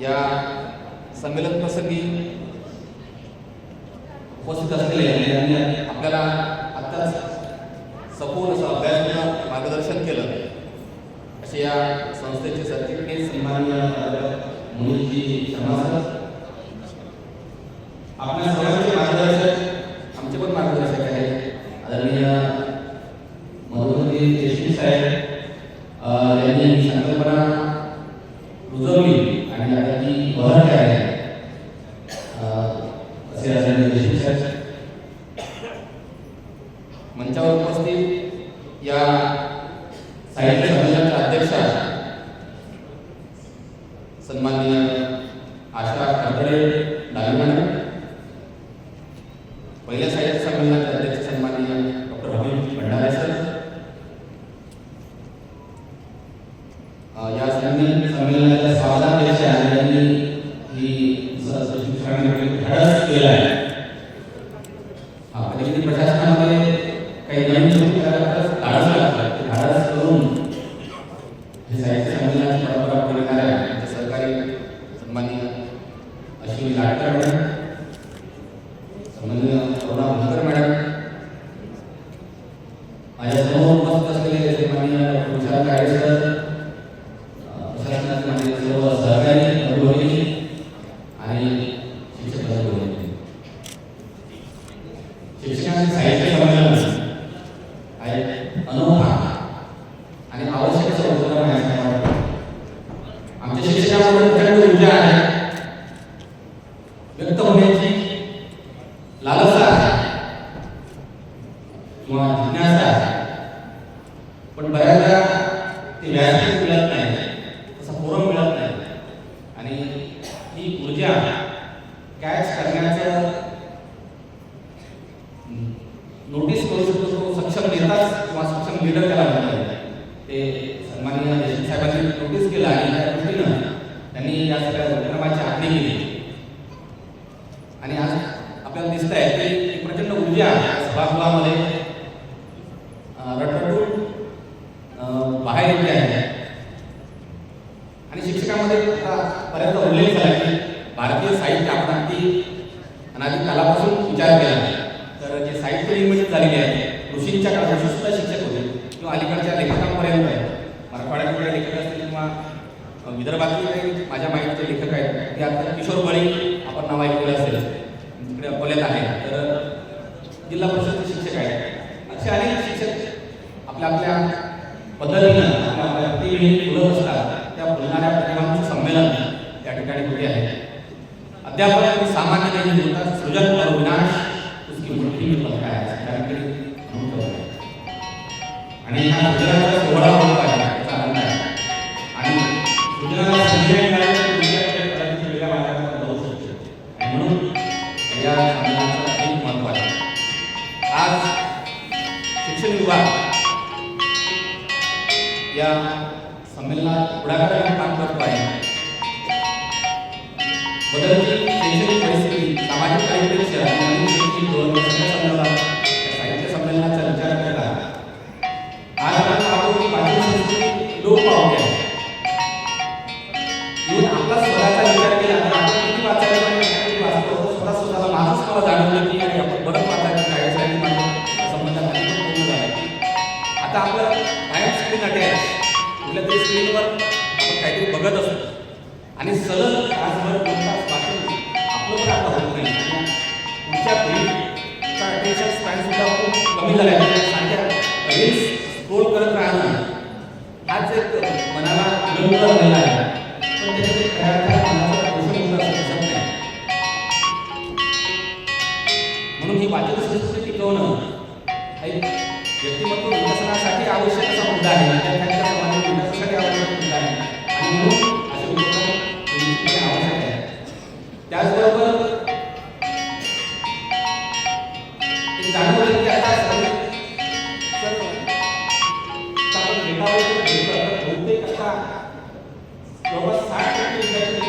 या संमेलन प्रसंगी उपस्थित असलेले यांनी आपल्याला आत्ताच सखोल असं अभ्यास मार्गदर्शन केलं. असे या संस्थेचे सरचिटणीस सन्माननीय मुनीजी शर्मा सर. आपल्या सर्वांचे मार्गदर्शन या साहित्य संमेलनाच्या अध्यक्षा सन्माननीय आशा खरदडे डावी पहिल्या साहित्य संमेलनाचे अध्यक्ष सन्माननीय डॉक्टर रवी भंडारे सर या संमेलनाच्या स्वागताध्यक्ष यांनी ही शिक्षणामध्ये धाडस आहे अनोखा आणि आवश्यक असा उपक्रम आहे असं वाटतं. आमच्या शिक्षणामध्ये प्रचंड ऊर्जा आहे. व्यक्त होण्याची लालसा आहे. किंवा जिज्ञासा आहे. पण बऱ्याचदा ते व्यासपीठ मिळत नाही. तसा फोरम मिळत नाही. आणि ही ऊर्जा कॅच करण्याचं नोटीस करू शकतो तो सक्षम नेताच किंवा सक्षम लीडर त्याला म्हणता येईल ते सन्माननीय देशमुख साहेबांनी नोटीस केलं आणि त्या दृष्टीनं त्यांनी या सगळ्या उपक्रमाची आखणी केली आणि आज आपल्याला दिसत आहे की एक प्रचंड ऊर्जा आहे सभागृहामध्ये. रटरटून बाहेर येते आहे. आणि शिक्षकामध्ये पर्यंत उल्लेख झाला की भारतीय साहित्य आपण अगदी अनादी कालापासून विचार केला आहे. तर जे साहित्य निर्मिती झालेली आहे ऋषींच्या काळात सुद्धा शिक्षक होते. किंवा अलीकडच्या लेखकांपर्यंत माराठवाड्यातले लेखक असतील किंवा अ, विदर्भातले काही माझ्या माहितीचे लेखक आहेत ते आता किशोर बळी आपण नाव ऐकलेलं असेल. तिकडे अकोल्यात आहे. तर जिल्हा परिषदचे शिक्षक आहेत. असे अनेक शिक्षक आपल्या आपल्या पद्धतीनं आपल्या आपल्या प्रतिभेने बोलत असतात. त्या बोलणाऱ्या प्रतिभांचं संमेलन त्या ठिकाणी होते आहे. अध्यापक आणि सामान्य त्यांनी बोलतात सृजन और विनाश उसकी मुट्ठी में पलका है आहे. आणि हा सृजनाचा सोहळा शिक्षण विभाग या संमेलनात पुढाकार घेऊन काम करतो आहे बदलती शैक्षणिक परिस्थिती सामाजिक परिप्रेक्ष्य आणि धोरण साहित्य संमेलनाचा विचार करता आज आपण पाहतो संस्कृती आहे आपला स्वतःचा विचार केला तर आपण किती वाचायला पाहिजे किती वाचतो स्वतः स्वतःला माझंच मला जाणवलं आता आपलं कायम स्क्रीन अटॅच कुठल्या तरी स्क्रीनवर आपण काहीतरी बघत असतो आणि सलग तासभर दोन तास वाचून आपलं पण आता होत नाही पुढच्या पिढीचा अटेन्शन स्पॅन सुद्धा खूप कमी झाला आहे. म्हणजे सारख्या रील्स स्क्रोल करत राहणं हाच एक मनाला विलंब झालेला आहे. पण त्याच्यात खऱ्या मनाचा पोषण होत असं नाही. म्हणून ही वाचन संस्कृती टिकवणं हा व्यक्तिमत्व विकसनासाठी आवश्यक असा मुद्दा आहे विद्यार्थ्यांच्या समाज विकासासाठी आवश्यक मुद्दा आहे आणि म्हणून असे उपक्रम आवश्यक आहे त्याचबरोबर जाणवलं की आता बहुतेक आता जवळपास साठ टक्के विद्यार्थी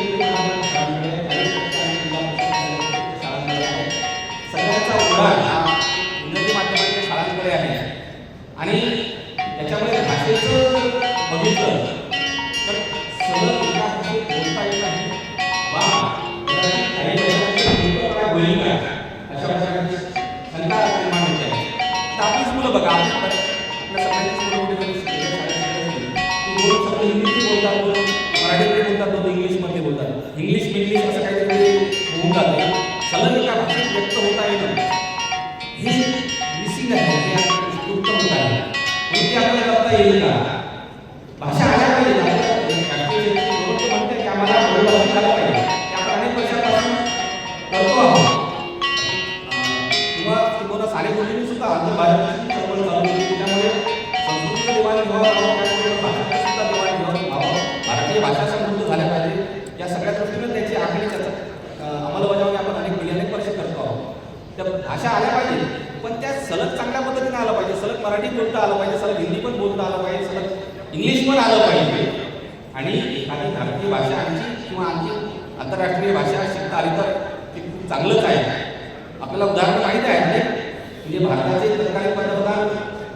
ते का? भाषा आल्या पाहिजे आपल्या आम्हाला झाला पाहिजे. आपण अनेक वर्षापासून करतो आहोत. किंवा किंवा सुद्धा चळवळ चालू केली संस्कृतीचं व्हावं भारतीय भाषा समृद्ध झाल्या पाहिजे. या सगळ्या दृष्टीने त्याची आखणी त्याचा अंमलबजावणी आपण अनेक गेली अनेक वर्ष करतो आहोत. त्या भाषा आल्या पाहिजे पण त्या सलग चांगल्या पद्धतीने आलं पाहिजे. सलग मराठी बोलता आलं पाहिजे सलग हिंदी बोलता आलं पाहिजे सलग इंग्लिश पण आलं पाहिजे. आणि एखादी भारतीय भाषा आणखी किंवा आणखी आंतरराष्ट्रीय भाषा शिकता आली तर ते खूप चांगलंच आहे. आपल्याला उदाहरण माहीत आहे म्हणजे भारताचे तत्कालीन पंतप्रधान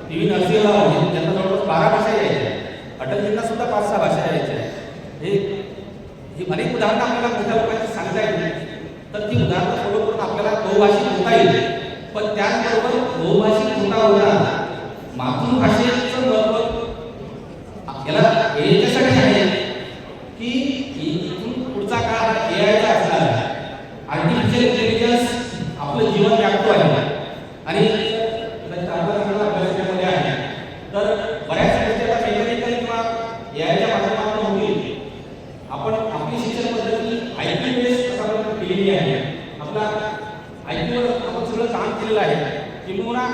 पी व्ही नरसिंहराव आहेत त्यांना जवळपास बारा भाषा यायच्या. अटलजींना सुद्धा पाच सहा भाषा यायच्या. हे ही अनेक उदाहरणं आपल्याला मोठ्या लोकांची सांगता येईल तर ती उदाहरणं फॉलो करून आपल्याला बहुभाषिक होता येईल. पण त्याचबरोबर बहुभाषिक होता होता मातृभाषेत महत्त्व याला हे याच्यासाठी आहे की इ- इथून पुढचा काळ हा ए आयचा असणार आहे आर्टिफिशियल इंटेलिजन्स आपलं जीवन व्यापतो आहे आणि कदाचित आपला चांगला अभ्यास याच्यामध्ये आहे तर बऱ्याच गोष्टी आता मेकॅनिकल किंवा ए आयच्या माध्यमातून होतील आपण आपली शिक्षण पद्धती आय पी बेस प्रकारावर केलेली आहे आपला आय पीवर आपण सगळं काम केलेलं आहे किंबहुना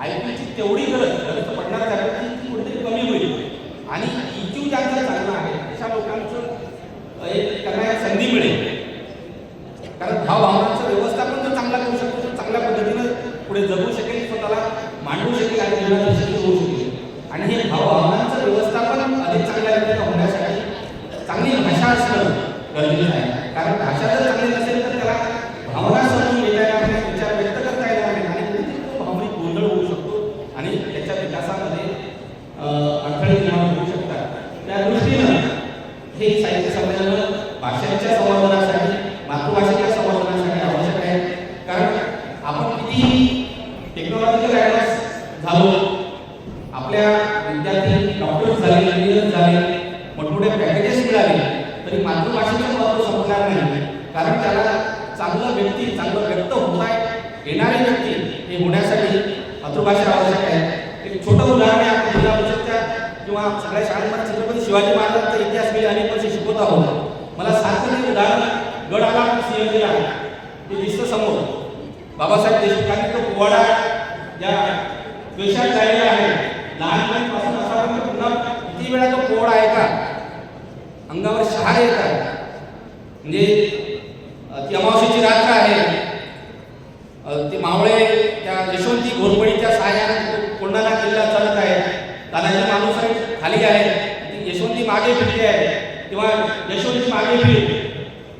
आय पीची तेवढी गरज गरज तर पडणार आहे ती कुठेतरी कमी होईल. आणि इक्यू ज्यांचा चांगलं आहे अशा लोकांचं एक त्यांना संधी मिळेल. कारण भाव भावनांचं व्यवस्थापन जर चांगला करू शकतो तर चांगल्या पद्धतीनं पुढे जगू शकेल स्वतःला मांडू शकेल आणि जीवनात यशस्वी होऊ शकेल आणि हे भाव भावनांचं व्यवस्थापन अधिक चांगल्या रीतीनं होण्यासाठी चांगली भाषा असणं गरजेचं आहे कारण भाषा जर चांगली नसेल तर त्याला भावना समजून घेता येणार नाही विचार व्यक्त करता येणार नाही आणि कुठेतरी तो भावनिक गोंधळ होऊ शकतो आणि त्याच्या विकासामध्ये अ, अडथळे निर्माण होऊ शकतात त्या दृष्टीनं हे साहित्य संमेलन भाषांच्या संवर्धनासाठी मातृभाषेच्या संवर्धनासाठी आवश्यक आहे कारण आपण किती टेक्नॉलॉजिकल ॲडव्हान्स झालो आपल्या विद्यार्थी डॉक्टर्स झाले झाले. मोठमोठे पॅकेजेस मिळाले. तरी मातृभाषेचं महत्त्व संपणार नाही. कारण त्याला चांगलं व्यक्ती चांगलं व्यक्त होता येणारे व्यक्ती हे होण्यासाठी मातृभाषा आवश्यक आहे. एक छोटं उदाहरण आहे आपण जिल्हा परिषदच्या किंवा सगळ्या शाळेमध्ये छत्रपती शिवाजी महाराजांचा इतिहास मी अनेक वर्ष शिकवत आहोत. मला सारखं ते उदाहरण गड आला सिंहगीला ते दिसतं समोर. बाबासाहेब देशमुखांनी तो पोवाडा या वेशात जायला आहे. लहानपणीपासून असा पुन्हा किती वेळा तो पोवाडा आहे का? अंगावर शहार येत आहे. म्हणजे ती अमावशीची रात्र आहे. ते मावळे त्या यशवंती घोरपडीच्या सहाय्याने कोंडाला किल्ला चालत आहे. तानाजी माणूस खाली आहे ती यशवंती मागे फिरली आहे. किंवा यशवंती मागे फिर.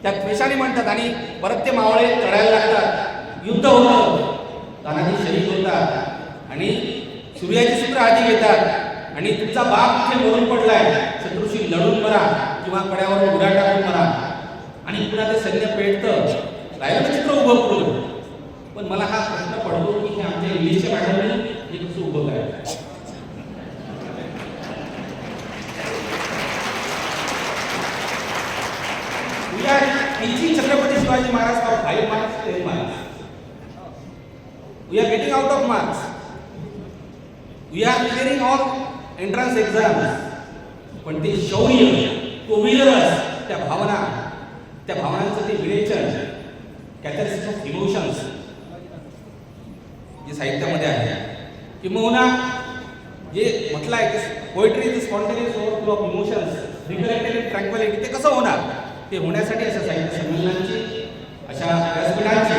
त्या द्वेषाने म्हणतात आणि परत ते मावळे चढायला लागतात. युद्ध होतं. तानाजी शहीद होतात. आणि सूर्याची सूत्र हाती घेतात. आणि तुमचा बाप तिथे मरून पडलाय. शत्रूशी लढून मरा किंवा कड्यावर उड्या टाकून मरा. आणि पुन्हा ते सैन्य पेटतं. राहिलं चित्र उभं करून? पण मला हा प्रश्न पडतो की हे आमच्या इंग्लिशच्या मॅडमने हे कसं उभं करायचं? Chhatrapati Shivaji Maharaj Chhatrapati Shivaji Maharaj for 5 marks, 10 marks. We are getting out of marks. We entrance exam पण ते शौर्य तो वीररस त्या भावना त्या भावनांचं ते विरेचन कॅथरिस्ट ऑफ इमोशन्स जे साहित्यामध्ये आहे. किंबहुना जे म्हटलं आहे की poetry is spontaneous overflow of emotions recollected tranquillity ते कसं होणार? ते होण्यासाठी अशा साहित्य संमेलनांची अशा व्यासपीठांची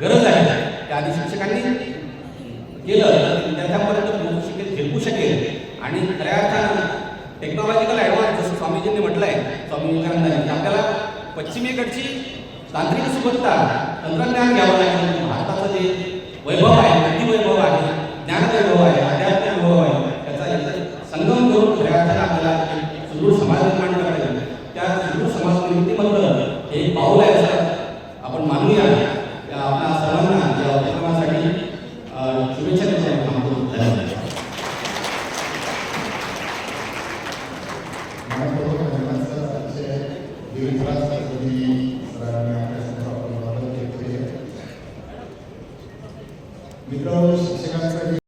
गरज आहे. त्या आधी शिक्षकांनी केलं तर विद्यार्थ्यांपर्यंत पोहोचू शकेल झेपू शकेल. आणि खऱ्या अर्थानं टेक्नॉलॉजिकल ॲडव्हान्स जसं स्वामीजींनी म्हटलं आहे स्वामी विवेकानंदांनी की आपल्याला पश्चिमेकडची तांत्रिक सुबत्ता तंत्रज्ञान घ्यावं लागेल. भारताचं जे वैभव आहे बुद्धी वैभव आहे आध्यात्मिक वैभव आहे